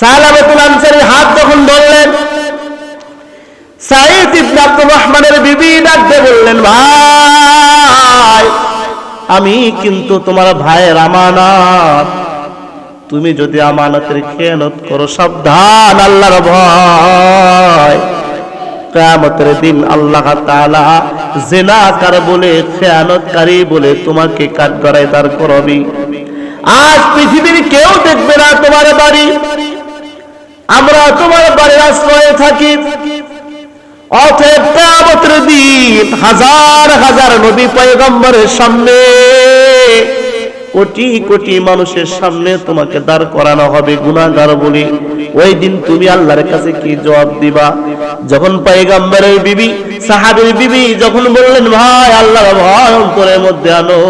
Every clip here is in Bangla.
সালাবাতুল আনসারী হাত যখন ধরলেন সাইদ ইবনে রহমানের বিবি ডাকতে বললেন, ভাই, আমি কিন্তু তোমার ভাইয়ের আমানত। তুমি যদি আমানতের খেয়ানত করো, সাবধান, আল্লাহর ভয়। কেয়ামতের দিন আল্লাহ তাআলা জেনাকার বলে, খেয়ানতকারী বলে তোমাকে কাঠগড়ায় দাঁড় করবি। আজ পৃথিবীর কেউ দেখবে না তোমার বাড়ি। আমরা তোমার বাড়ির আশ্রয়ে থাকি। দিন হাজার হাজার নবী পয়গম্বরের সামনে কোটি কোটি মানুষের সামনে তোমাকে দাঁড় করানো হবে, গুনাহগার বলে। ওই দিন তুমি আল্লাহর কাছে কি জবাব দিবা? যখন পয়গম্বরের বিবি, সাহাবীর বিবি যখন বললেন, ভাই আল্লাহর ভয় অন্তরের মধ্যে আনো।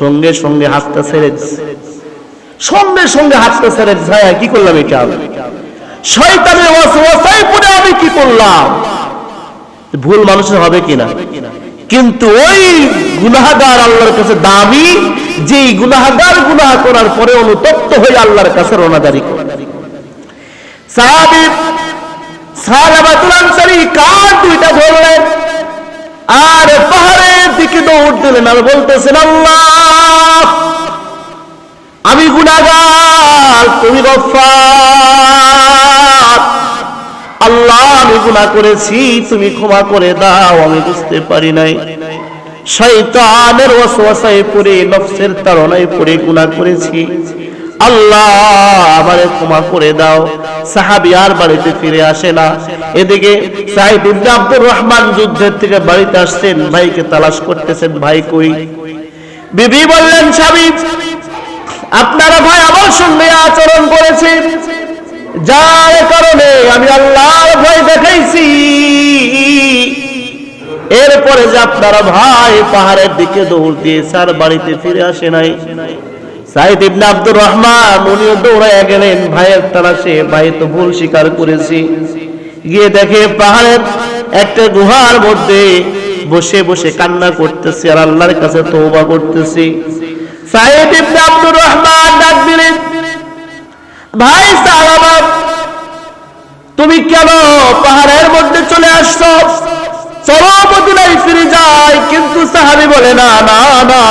সঙ্গে সঙ্গে হাতটা ছেড়ে সঙ্গে সঙ্গে হাতটা ছেড়ে ভাইয়া, কি করলাম এটা? আমি? শয়তানের ওয়াসওয়াসায় পড়ে আমি কি করলাম? ভুল মানুষের হবে কিনা? কিন্তু ওই গুনাহগার আল্লাহর কাছে দামি যেই গুনাহগার গুনাহ করার পরে অনুতপ্ত হয়ে আল্লাহর কাছে রোনাদারি করে। সাহাবী আনসারী কার দুইটা ধরলেন। আর পাহাড়ের দিকে দৌড় দিলেন আর বলতেছেন, আল্লাহ, আমি গুনাহগার, তুমি গফফার। আল্লাহ, আমি গুনাহ করেছি, তুমি ক্ষমা করে দাও, আমি বুঝতে পারি নাই। শয়তানের ওয়াসওয়াসায় পড়ে, নফসের তাড়নায় পড়ে গুনাহ করেছি। আল্লাহ, আমারে ক্ষমা করে দাও। সাহাবী আর বাড়িতে ফিরে আসে না। এদিকে সাহিব ইবনে আব্দুর রহমান যুদ্ধের থেকে বাড়িতে আসছেন, ভাইকে তালাশ করতেছেন, ভাই কই? বিবি বললেন স্বামী আপনারা ভাই আমার সঙ্গে আচরণ করেছে যার কারণে আমি আল্লাহর ভয় দেখাইছি। এরপরে যে আপনারা ভাই পাহাড়ের দিকে দৌড় দিয়ে স্যার বাড়িতে ফিরে আসে নাই। সাইদ ইবনে আব্দুর রহমান, উনিও দৌড়াইয়া গেলেন। ভাইয়ের তালাশে ভাই তো ভুল স্বীকার করেছি। গিয়ে দেখে পাহাড়ের একটা গুহার মধ্যে বসে বসে কান্না করতেছি আর আল্লাহর কাছে তওবা করতেছি। সাইদ ইবনে আব্দুর রহমান ভাই সালামা তুমি কেন পাহাড়ের মধ্যে চলে আসছো? চলো মদিনায় ফিরে যাই কিন্তু সাহাবি বলে, না না না।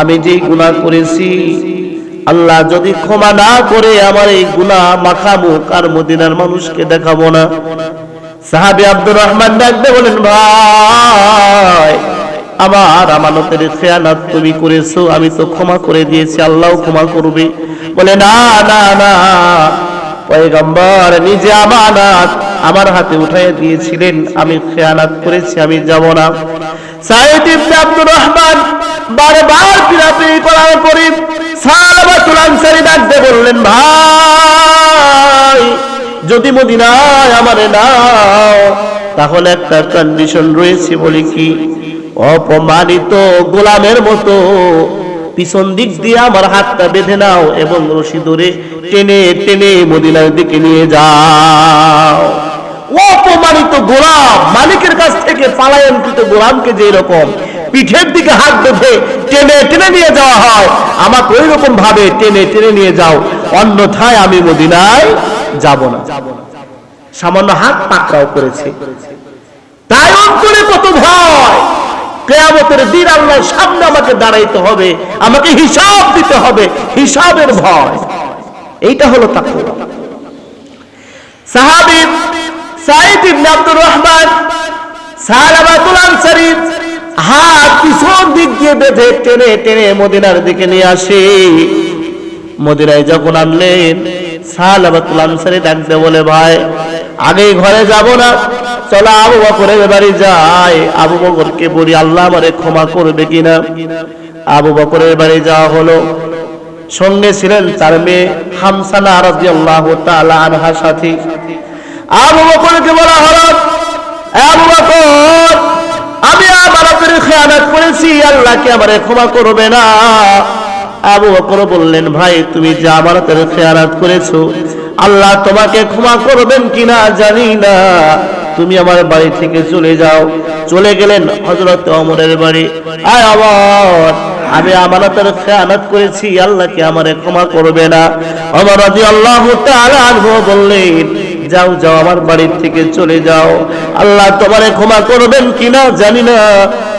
আমি যে গুনাহ করেছি, আল্লাহ যদি ক্ষমা না করে আমার এই গুনাহ মাখামুখ আর মদিনার মানুষকে দেখাবো না। সাহাবি আব্দুর রহমান ডাকতে বলেন, ভাই, আমার আমানতের খেয়ানাত তুমি করেছ, আমি তো ক্ষমা করে দিয়েছি, আল্লাহ ক্ষমা করবে। বলে, না না না। পয়গম্বর নিজে আমানাত আমার হাতে উঠাই দিয়েছিলেন। আমি খেয়ানাত করেছি, আমি যাব না। সাইদ ইবনে আব্দুর রহমান বারবার পিরাপিরি করার পরে সালাবাতুল আনসারী ডাকতে বললেন, ভাই, যদি মদিনায় আমারে নাও, তাহলে একটা কন্ডিশন রয়েছে বলি কি? অপমানিত গোলামের মতো পিছন দিক দিয়ে আমার হাতটা বেঁধে নাও এবং রশি ধরে টেনে টেনে মদিনার দিকে নিয়ে যাও। অপমানিত গোলাম মালিকের কাছ থেকে পালায়নকৃত গোলামকে যে রকম পিঠের দিকে হাত বেঁধে টেনে টেনে নিয়ে যাওয়া হয়, আমাকে ওই রকম ভাবে টেনে টেনে নিয়ে যাও, অন্যথায় আমি মদিনায় যাব না। সামান্য হাত পাকড়াও করেছে। তাই অন্তরে কত ভয়! কেয়ামতের দিন আল্লাহর সামনে আমাকে দাঁড়াইতে হবে, আমাকে হিসাব দিতে হবে, হিসাবের ভয়। এইটা হলো তাকওয়া। সাইদ ইবনে আব্দুর রহমান আনসারী হাত পিছন দিক দিয়ে বেঁধে টেনে টেনে মদিনার দিকে নিয়ে আসে। মদিনায় যখন আনলেন সালাবাতুল আনসারী ডাকতে বলে, ভাই আগে ঘরে যাব না। চলো আবু বকরের বাড়ি যাই। আবু বকরকে বলি, আল্লাহ আমারে ক্ষমা করবে কিনা? আবু বকরের বাড়ি যাওয়া হলো। সঙ্গে ছিলেন তার মেয়ে হামসানা রাদিয়াল্লাহু তাআলা আনহা সাথী। আবু বকরকে বলা হলো, "এ আবু বকর, আমি আমানতের খেয়ানত করেছি, আল্লাহকে আমারে ক্ষমা করবে না। আবু বকর বললেন, ভাই, তুমি যে আমানতের খেয়ানত করেছ আল্লাহ তোমাকে ক্ষমা করবেন কিনা জানি না। তুমি আমার বাড়ি থেকে চলে যাও। চলে গেলেন হজরত অমরের বাড়ি। আয় আবার আমি আমানতের খেয়ানত করেছি আল্লাহ কি আমারে ক্ষমা করবে না। আমার রাজি আল্লাহ বললেন, যাও যাও, আমার বাড়ির থেকে চলে যাও। আল্লাহ তোমারে ক্ষমা করবেন কিনা জানি না।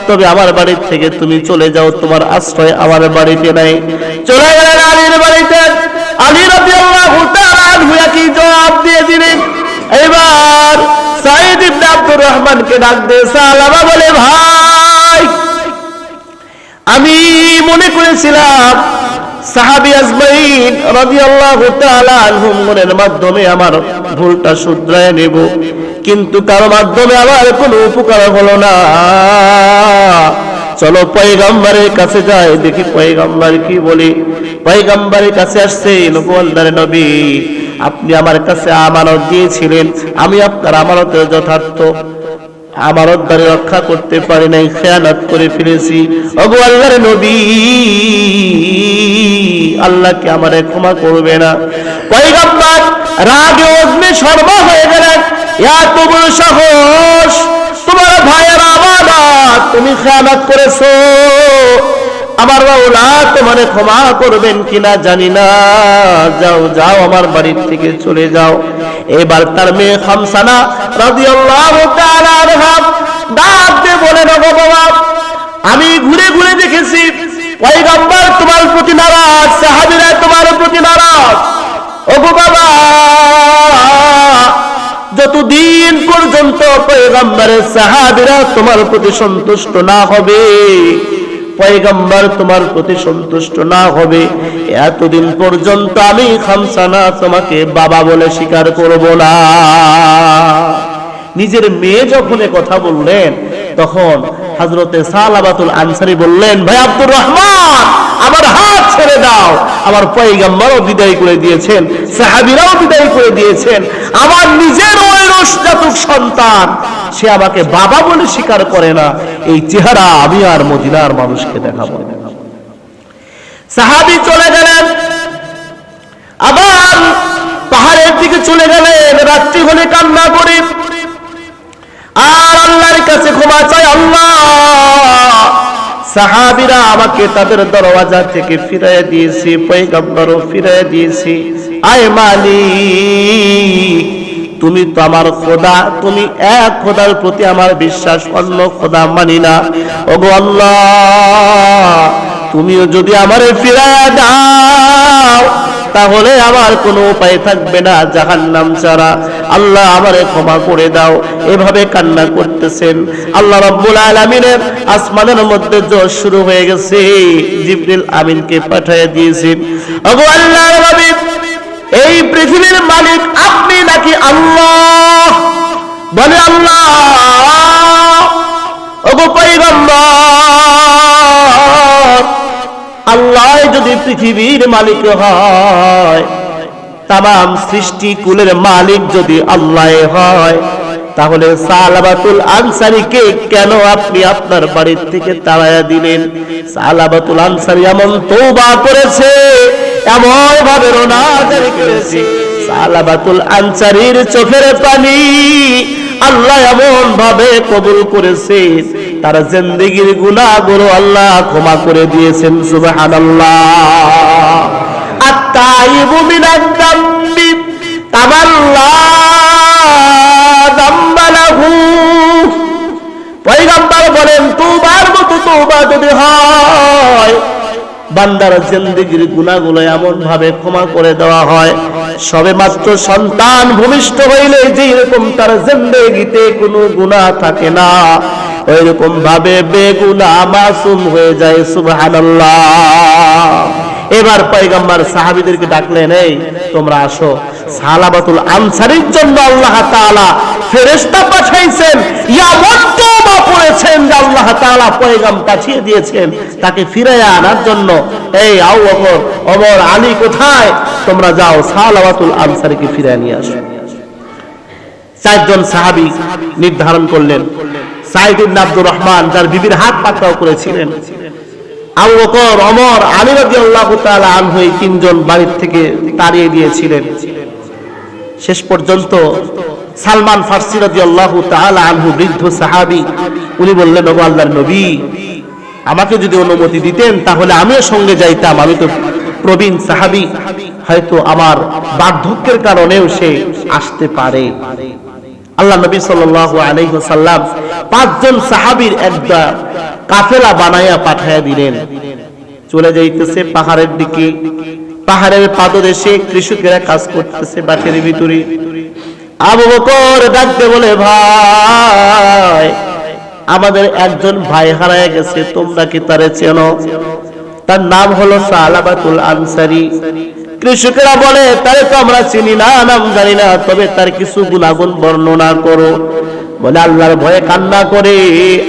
তবে আমার বাড়ির থেকে তুমি চলে যাও, তোমার আশ্রয় আমার বাড়িতে নাই। চলে গেলেন আলীর বাড়িতে। আলী রাজি আল্লাহ কি এবার সাইদ ইবনে আব্দুর রহমানকে ডাক সালামা বলে, ভাই, আমি মনে করেছিলাম সাহাবি আজমাইন রাদিয়াল্লাহু তাআলা আনহুম মনের মাধ্যমে আমার ভুলটা শুধরায় নেব। কিন্তু তার মাধ্যমে আমার কোনো উপকার হলো না। চলো পয়গাম্বারের কাছে যাই, দেখি পয়গাম্বার কি বলি। পয়গাম্বারের কাছে আসছে আল্লাহর নবী। আপনি আমার কাছে আমানত দিয়েছিলেন, আমি আপনার আমানতের যথার্থ আমানত দ্বারে রক্ষা করতে পারি নাই, খেয়ানত করে ফেলেছি। ওগো আল্লাহর নবী আল্লাহকে আমারে ক্ষমা করবে না? পয়গাম্বার রাগে অগ্নি সর্ব হয়ে গেলেন এত বড় সাহস, তোমার ভাইয়ের তুমি খেয়ানত করেছ। আমার বাউলা তোমারে ক্ষমা করবেন কিনা জানি না। যাও যাও, আমার বাড়ির থেকে চলে যাও। এবার তার মেয়ে খামসানা রাদিয়াল্লাহু তাআলা আনহা ডাক দিয়ে বলেন বাবা, আমি ঘুরে ঘুরে দেখেছি। পয়গম্বর তোমার প্রতি নারাজ, সাহাবীরা তোমার প্রতি নারাজ। ওগো বাবা, যতদিন পর্যন্ত পয়গম্বরের সাহাবীরা তোমার প্রতি সন্তুষ্ট না হবে। পয়গম্বর তোমার প্রতি সন্তুষ্ট না হবে। এতদিন পর্যন্ত আমি খামসানা তোমাকে বাবা বলে স্বীকার করব না। নিজের মেয়ে যখন কথা বললেন, তখন হজরতে সালাবাতুল আনসারি বললেন, ভাই আব্দুর রহমান, আমার ছেড়ে দাও। আমার পয়গাম্বরও বিদায় করে দিয়েছেন, সাহাবিরাও বিদায় করে দিয়েছেন। আমার নিজের রসজাতক সন্তান, সে আমাকে বাবা বলে স্বীকার করে না। এই চেহারা আমি আর মদিনার মানুষকে দেখাবো সাহাবি চলে গেলেন। আবার পাহাড়ের দিকে চলে গেলেন, রাত্রি হলে কান্না করে। আর আল্লাহর কাছে ক্ষমা চাই আল্লাহ। সাহাবিরা আমাকে তাদের দরওয়াজা থেকে ফিরাই দিয়েছে পৈগম্বরও ফিরাই দিয়েছি। আয় মালিক, তুমি তো আমার খোদা, তুমি এক খোদার প্রতি আমার বিশ্বাস, অন্য খোদা মানি না। ওগো আল্লাহ, তুমিও যদি আমারে ফিরে দাও তাহলে আমার কোনো উপায় থাকবে না, জাহান্নাম ছাড়া। আল্লাহ আমারে ক্ষমা করে দাও। এভাবে কান্না করতেছেন। আল্লাহ রব্বুল আলামিনের আসমানের মধ্যে জোর শুরু হয়ে গেছে। জিবরিল আমিনকে পাঠিয়ে দিয়েছেন। ওগো আল্লাহর নবী এই পৃথিবীর মালিক আপনি নাকি আল্লাহ? বলে আল্লাহ, ওগো পয়গম্বর আল্লাহ যদি পৃথিবীর মালিক হয় তাম সৃষ্টি কুলের মালিক যদি আল্লাহ হয়, তাহলে সালাবাতুল আনসারিকে কেন আপনি আপনার বাড়ির থেকে তাড়াইয়া দিলেন? সালাবাতুল আনসারি এমন তৌবা করেছে এমন ভাবে রোনাজারি করেছে। সালাবাতুল আনসারির চোখের পানি আল্লাহ এমন ভাবে কবুল করেছে তার জিন্দগির গুনাহগুলো আল্লাহ ক্ষমা করে দিয়েছেন, সুবহানাল্লাহ। আত্তাইবু মিনাদ বলেন, তোবার মতো তোবা যদি হয়, বান্দার জিন্দগির গুণাগুলো এমন ভাবে ক্ষমা করে দেওয়া হয় সবে মাত্র সন্তান ভূমিষ্ঠ হইলে যেরকম তার জিন্দগিতে কোনো গুণা থাকে না। ওই রকম ভাবে বেগুনা মাসুম হয়ে যায়, সুবহানাল্লাহ। এবার পয়গম্বর সাহাবীদেরকে ডাকলেন, এই, তোমরা আসো। সালাবাতুল আনসারির জন্য আল্লাহ তাআলা ফেরেশতা পাঠাইছেন। পড়েছেন যে আল্লাহ পয়গাম পাঠিয়ে দিয়েছেন তাকে ফিরে আনার জন্য। এই, আউ বকর ওমর আলী কোথায়? তোমরা যাও, সালাবাতুল আনসারিকে ফিরে নিয়ে আসো। চারজন সাহাবী নির্ধারণ করলেন সাইদ আব্দুর রহমান যার বিবির হাত পাকড়াও করেছিলেন। আবু বকর, ওমর, আলী রাদিয়াল্লাহু তাআলা আনহু এই তিনজন বাড়ির থেকে তাড়িয়ে দিয়েছিলেন। শেষ পর্যন্ত সালমান ফার্সি রাদিয়াল্লাহু তাআলা আনহু বৃদ্ধ সাহাবী, উনি বললেন, ওগো আল্লাহর নবী, আমাকে যদি অনুমতি দিতেন, তাহলে আমিও সঙ্গে যাইতাম। আমি তো প্রবীণ সাহাবি, হয়তো আমার বার্ধক্যের কারণেও সে আসতে পারে। আল্লাহ নবী সাল্লাল্লাহু আলাইহি ওয়াসাল্লাম পাঁচজন সাহাবীর একটা কাফেলা বানায়া পাঠায়া দিলেন। চলে যাইতেছে পাহাড়ের দিকে। পাহাড়ের পাদদেশে কৃষকেরা কাজ করতেছে মাঠের ভিতরে। আবু বকর ডাকতে বলে, ভাই, আমাদের একজন ভাই হারায় গেছে, তোমরা কি তারে চেনো? তার নাম হলো সালাবাতুল আনসারি। কৃষকেরা বলে, তারে তো আমরা চিনি না, নাম জানি না, তবে তার কিছু গুণাগুণ বর্ণনা করো। বলে, আল্লাহর ভয়ে কান্না করে,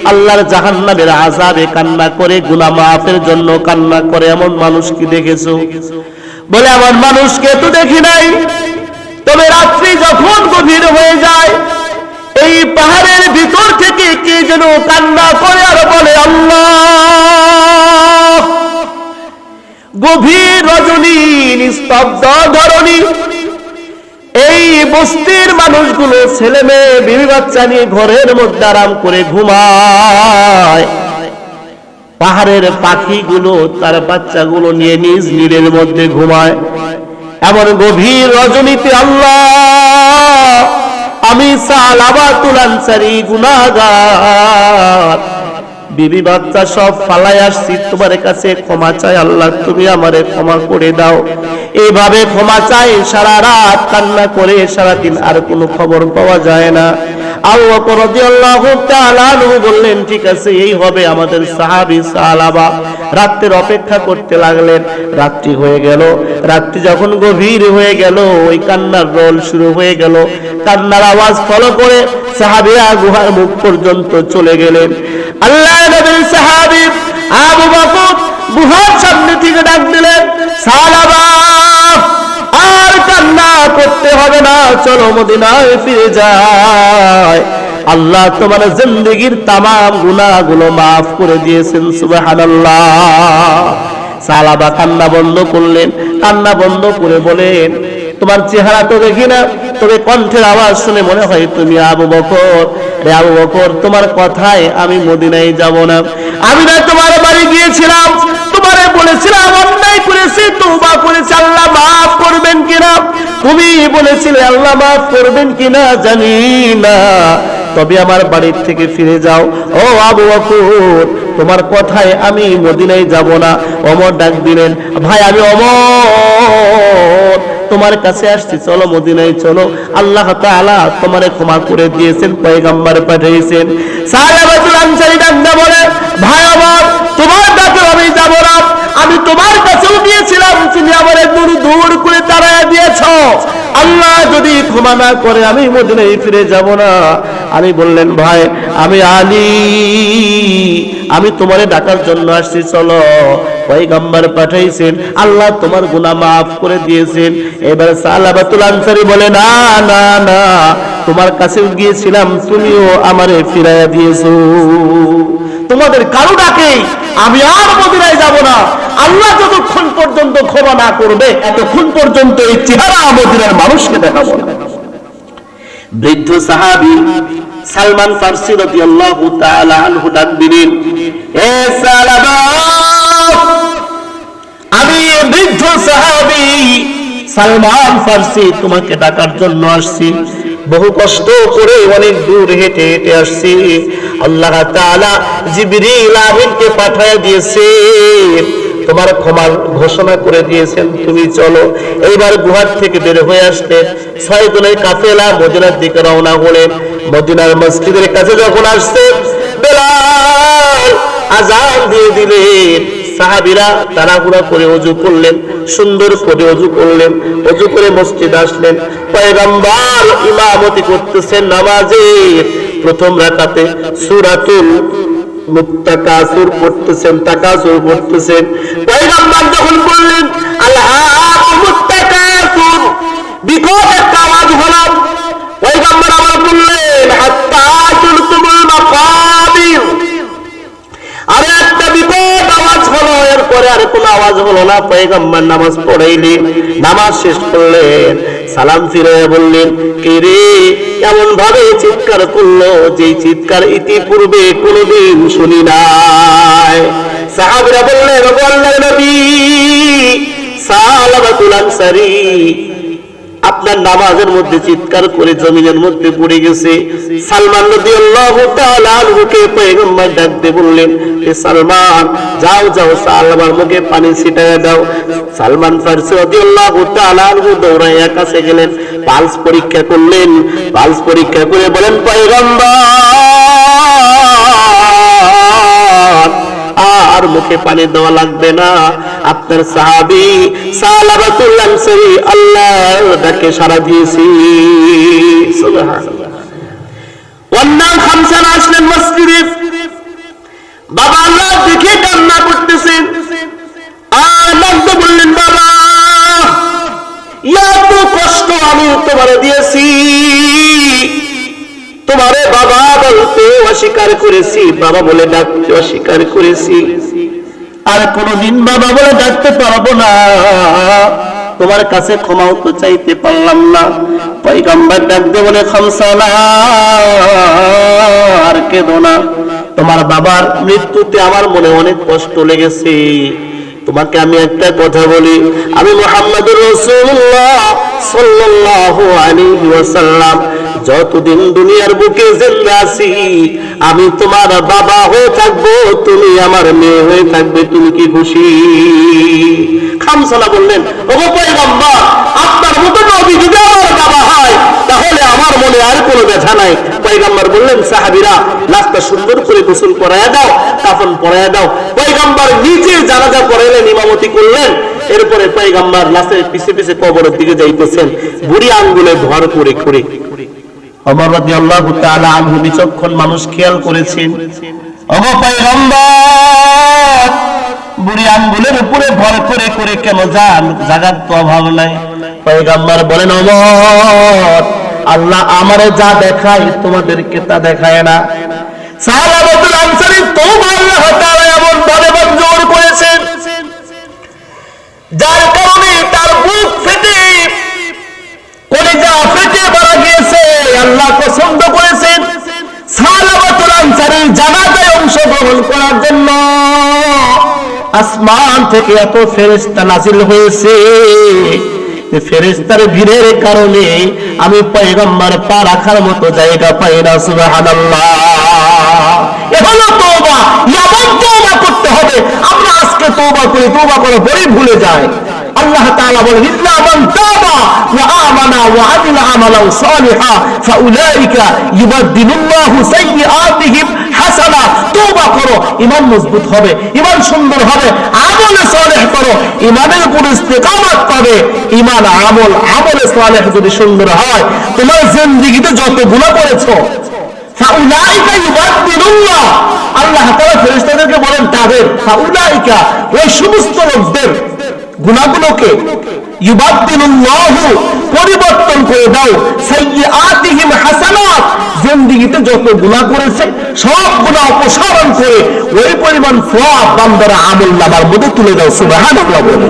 আল্লাহর জাহান্নামের আজাবে কান্না করে, গুনাহ মাফের জন্য কান্না করে, এমন মানুষ কি দেখেছ? বলে, এমন মানুষকে তো দেখি নাই। তবে রাত্রি যখন গভীর হয়ে যায়, এই পাহাড়ের ভিতর থেকে কে যেন কান্না করে আর বলে, আল্লাহ! গভীর রজনী নিস্তব্ধ ধরনী এই বস্তির মানুষগুলো ছেলে মেয়ে, বিবি বাচ্চা নিয়ে ঘরের মধ্যে আরাম করে ঘুমায়। পাহাড়ের পাখিগুলো, তার বাচ্চাগুলো নিয়ে নিজ নীরের মধ্যে ঘুমায়। এমন গভীর রজনীতে আল্লাহ, আমি সালাবাতুল আনসারি বিবি বাচ্চা সব ফালাই আসছি। তোমার কাছে ক্ষমা চাই আল্লাহ, তুমি আমারে ক্ষমা করে দাও। এইভাবে ক্ষমা চাই, সারা রাত কান্না করে সারাদিন আর কোনো খবর পাওয়া যায় না। বললেন, ঠিক আছে, এই হবে আমাদের রাতের অপেক্ষা করতে লাগলেন। রাত্রি হয়ে গেল। রাত্রি যখন গভীর হয়ে গেল, ওই কান্নার রোল শুরু হয়ে গেল। কান্নার আওয়াজ ফলো করে সাহাবীরা গুহার মুখ পর্যন্ত চলে গেলেন। আল্লাহ নবীর সাহাবী আবু গুহার সামনে থেকে ডাক দিলেন, সালাবা! কান্না করতে হবে না, চলো মদিনায় ফিরে যায় আল্লাহ তোমার জিন্দগির তামাম গুনাহগুলো মাফ করে দিয়েছেন, সুবহানাল্লাহ। সালাবা কান্না বন্ধ করলেন, কান্না বন্ধ করে বলেন, তোমার চেহারা তো দেখি না, তবে কণ্ঠের আওয়াজ শুনে মনে হয় তুমি আবু বকর। রে আবু বকর, তোমার কথায় আমি মদিনায় যাব না। আমি না তোমার বাড়ি গিয়েছিলাম তোমারে বলেছিলাম, অন্যায় করেছি তোবা করেছি, আল্লাহ মাফ করবেন কিনা? তুমি বলেছিলে, আল্লাহ মাফ করবেন কিনা জানি না। তবে আমার বাড়ির থেকে ফিরে যাও। ও আবু বকর, তোমার কথায় আমি মদিনায় যাব না। অমর ডাক দিলেন, ভাই, আমি অমর। তোমার কাছে আসছি, চলো মদিনায় চলো। আল্লাহ তাআলা তোমারে ক্ষমা করে দিয়েছেন, পয়গাম্বার পাঠিয়েছেন। সাহাবাতুল আনসারী ডাকদা বলে, ভাই আমার তোমার আমি তোমার কাছেও গিয়েছিলাম, তুমি আমার দূর দূর করে তাড়ায় দিয়েছ। আল্লাহ যদি ক্ষমা না করে, আমি মদিনায় ফিরে যাব না। আমি বললেন, ভাই, আমি আলী। আমি তোমারে ডাকার জন্য আসছি, চলো। পয়গাম্বার পাঠাইছেন, আল্লাহ তোমার গুনাহ মাফ করে দিয়েছেন। এবার সালাবাতুল আনসারি বলে, না না না, তোমার কাছে গিয়েছিলাম, তুমিও আমারে ফিরাইয়া দিয়েছ। তোমাদের কারও ডাকেই আমি আর মদিনায় যাব না। আল্লাহ যতক্ষণ পর্যন্ত ক্ষমা না করবে, এতক্ষণ পর্যন্ত এই চেহারা মদিনার মানুষকে দেখাবো। না বৃদ্ধ সাহাবী সালমান ফার্সি রাদিয়াল্লাহু তাআলা আনহু ডাক দিলেন, এ আমি বৃদ্ধ সাহাবী সালমান ফার্সি তোমাকে ডাকার জন্য আসছি। বহু কষ্ট করে অনেক দূর হেঁটে হেঁটে আসছি। আল্লাহ তাআলা জিবরিল আমিনকে পাঠিয়ে দিয়েছে। তোমার ক্ষমার ঘোষণা করে দিয়েছেন, তুমি চলো। এইবার গুহার থেকে বের হয়ে আসলেন ছয় জনের কাফেলা মদিনার দিকে রওনা হলেন। মদিনার মসজিদের কাছে যখন আসছে, বেলাল আজান দিয়ে দিলেন। সাহাবিরা তাড়াহুড়া করে অজু করলেন, সুন্দর করে অজু করলেন, অজু করে মসজিদ আসলেন। পয়গম্বর ইমামতি করতেছেন নামাজের প্রথম রাকাতে সূরাতুল মুত্তাকাসুর পড়তেছেন, তাকাসুর পড়তেছেন। পয়গম্বর যখন বললেন, আল্লাহ, মুত্তাকাসুর, বিকট একটা আওয়াজ হলো পয়গম্বর মাকাবির আরে কোনো আওয়াজ হলো না, পয়গম্বর নামাজ পড়াইলেন নামাজ শেষ করলেন সালাম ফিরে বললেন কে রে এমন ভাবে চিৎকার করল যে চিৎকার ইতিপূর্বে কোনোদিন শুনি নাই। সাহাবরা বললেন আল্লাহর নবী, সালামাতুল আনসারী আপনার নামাজের মধ্যে চিৎকার করে জমিনের মধ্যে পড়ে গেছে। সালমান রাদিয়াল্লাহু তাআলা আনহুকে পয়গম্বর ডাক দিয়ে বললেন সালমান, যাও যাও সালমান মুখে পানি ছিটায় দাও। সালমান ফারসি রাদিয়াল্লাহু তাআলা দৌড়াইয়া কাছে গেলেন। পালস পরীক্ষা করলেন। পালস পরীক্ষা করে বলেন, পয়গম্বর আর মুখে পানি দেওয়া লাগবে না। আপনার সাহাবি সালাবাতুল আনসারি ডাকে সাড়া দিয়েছি। সুবহানাল্লাহ। খামসান আসলেন মসজিদে। বাবা আল্লাহ দেখে কান্না করতেছেন। আর নন্দ বললেন, বাবা, এত কষ্ট আমি তোমারে দিয়েছি। তোমারে বাবা বলতে অস্বীকার করেছি। বাবা বলে ডাকতে অস্বীকার করেছি। আর কোনদিন বাবা বলে ডাকতে পারব না। তোমার কাছে ক্ষমাও তো চাইতে পারলাম না। পয়গাম্বার ডাকতে বলে, খামসালা, আর কেঁদো না। তোমার বাবার মৃত্যুতে আমার মনে অনেক কষ্ট লেগেছে। তোমাকে আমি একটা কথা বলি। আমি মোহাম্মদ রসুল্লাহ সাল্লাল্লাহু আলাইহি ওয়াসাল্লাম যতদিন দুনিয়ার বুকে জিন্দা আছি, আমি তোমার বাবা হয়ে থাকব, তুমি আমার মেয়ে হয়ে থাকবে, তুমি কি খুশি? খামসালা বললেন, ওগো পয়গম্বর, আপনার মতো নবী যদি আমার বাবা হয়, তাহলে আমার মনে আর কোনো ব্যথা নাই। পয়গম্বর বললেন, সাহাবীরা লাশটা সুন্দর করে গোসল করায় দাও, কাফন পরায় দাও। পয়গম্বর নিজে জানাজা পড়াইলেন, ইমামতি করলেন। এরপরে পয়গম্বর লাশের পিছে পিছে কবরের দিকে যাইতেছেন, বুড়ি আঙ্গুলে ভর করে করে অমর রাদিয়াল্লাহু তাআলা আনহু বিচক্ষণ মানুষ খেয়াল করেছেন। ওগো পয়গম্বর, বুড়ি আঙ্গুলের উপরে ভর করে করে কেন যান? জাগার তো অভাব নাই। পয়গম্বর বলেন আল্লাহ আমারে যা দেখায় তোমাদেরকে তা দেখায় না। সাহাবাতুল আনসারী আল্লাহ তাআলা এমন করেছেন, যার কারণে তার বুক ফেটে কলিজা আল্লাহ পছন্দ করেছেন। ভিড়ের কারণে আমি পয়গম্বর পা রাখার মতো জায়গা পাই না তওবা করতে হবে। আমরা আজকে তওবা করি, তওবা করে ভুলে যাই। আল্লাহ তাআলা বলেন ইল্লা মান তাবা ওয়া আমানা ওয়া আমিলা আমালান সালিহা, ফাউলাইকা ইউবাদদিলুল্লাহু সাইয়্যাতিহিম হাসানা। তওবা করো, ঈমান মজবুত হবে, ঈমান সুন্দর হবে, আমল সালেহ করো, ঈমানের উপর ইস্তেকামত পাবে। ঈমান, আমল আমল সালেহ যদি সুন্দর হয়, তোমার জিন্দেগিতে যত গুনাহ করেছ, ফাউলাইকা ইউবাদদিলুল্লাহ। আল্লাহ তাআলা ফেরেশতাদেরকে বলেন, তাদের, ফাউলাইকা, ওই সমস্ত লোকদের গুণাগুলোকে পরিবর্তন করে দাও। হাসানাত। জিন্দিগিতে যত গুনাহ করেছে, সব গুনাহ অপসারণ করে ওই পরিমাণ সওয়াব বান্দারা আমল নামার মধ্যে তুলে দাও, সুবহানাল্লাহ বলে।